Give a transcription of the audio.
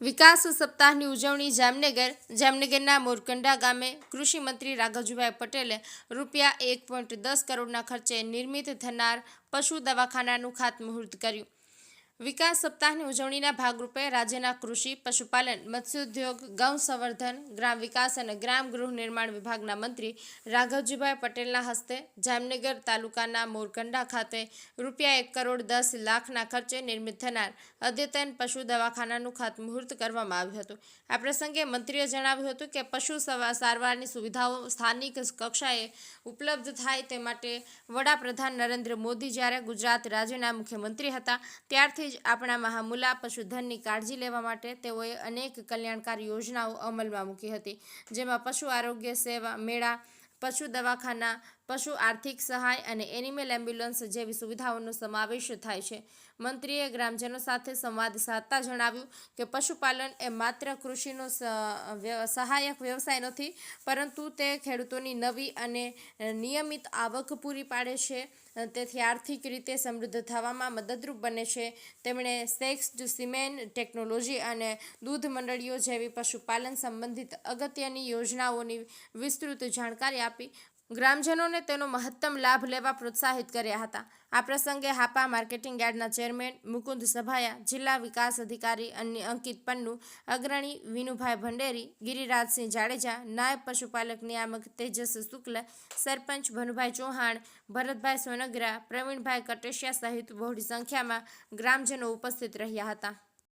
વિકાસ સપ્તાહની ઉજવણી જામનગર, જામનગરના મોરકંડા ગામે કૃષિ મંત્રી રાઘવજીભાઈ પટેલે રૂપિયા એક પોઈન્ટ દસ કરોડના ખર્ચે નિર્મિત થનાર પશુ દવાખાનાનું ખાતમુહૂર્ત કર્યું. વિકાસ સપ્તાહની ઉજવણીના ભાગરૂપે રાજ્યના કૃષિ, પશુપાલન, મત્સ્યોદ્યોગ, ગૌ સંવર્ધન, ગ્રામ વિકાસ અને ગ્રામ ગૃહ નિર્માણ વિભાગના મંત્રી રાઘવજીભાઈ પટેલના હસ્તે જામનગર તાલુકાના મોરકંડા ખાતે રૂપિયા એક કરોડ દસ લાખના ખર્ચે નિર્મિત થનાર અદ્યતન પશુ દવાખાનાનું ખાતમુહૂર્ત કરવામાં આવ્યું હતું. આ પ્રસંગે મંત્રીએ જણાવ્યું હતું કે પશુ સારવારની સુવિધાઓ સ્થાનિક કક્ષાએ ઉપલબ્ધ થાય તે માટે વડાપ્રધાન નરેન્દ્ર મોદી જ્યારે ગુજરાત રાજ્યના મુખ્યમંત્રી હતા, ત્યારથી જ આપણા મહામુલા પશુધનની કાળજી લેવા માટે તેઓએ અનેક કલ્યાણકારી યોજનાઓ અમલમાં મૂકી હતી, જેમાં પશુ આરોગ્ય સેવા મેળા, પશુ દવાખાના પશુ આર્થિક સહાય અને એનિમલ એમ્બ્યુલન્સ જેવી સુવિધાઓનો સમાવેશ થાય છે. મંત્રીએ ગ્રામજનો સાથે સંવાદ સાધતા જણાવ્યું કે પશુપાલન એ માત્ર કૃષિનો સહાયક વ્યવસાય નથી, પરંતુ તે ખેડૂતોની નવી અને નિયમિત આવક પૂરી પાડે છે. તેથી આર્થિક રીતે સમૃદ્ધ થવામાં મદદરૂપ બને છે. તેમણે સેક્સ સિમેન ટેકનોલોજી અને દૂધ મંડળીઓ જેવી પશુપાલન સંબંધિત અગત્યની યોજનાઓની વિસ્તૃત જાણકારી આપી. ગ્રામજનોને તેનો મહત્તમ લાભ લેવા પ્રોત્સાહિત કર્યા હતા. આ પ્રસંગે હાપા માર્કેટિંગ યાર્ડના ચેરમેન મુકુંદ સભાયા, જિલ્લા વિકાસ અધિકારી અને અંકિત પન્નુ, અગ્રણી વિનુભાઈ ભંડેરી, ગિરિરાજસિંહ જાડેજા, નાયબ પશુપાલક નિયામક તેજસ શુક્લ, સરપંચ ભનુભાઈ ચૌહાણ, ભરતભાઈ સોનગરા, પ્રવીણભાઈ કટેશિયા સહિત બહોળી સંખ્યામાં ગ્રામજનો ઉપસ્થિત રહ્યા હતા.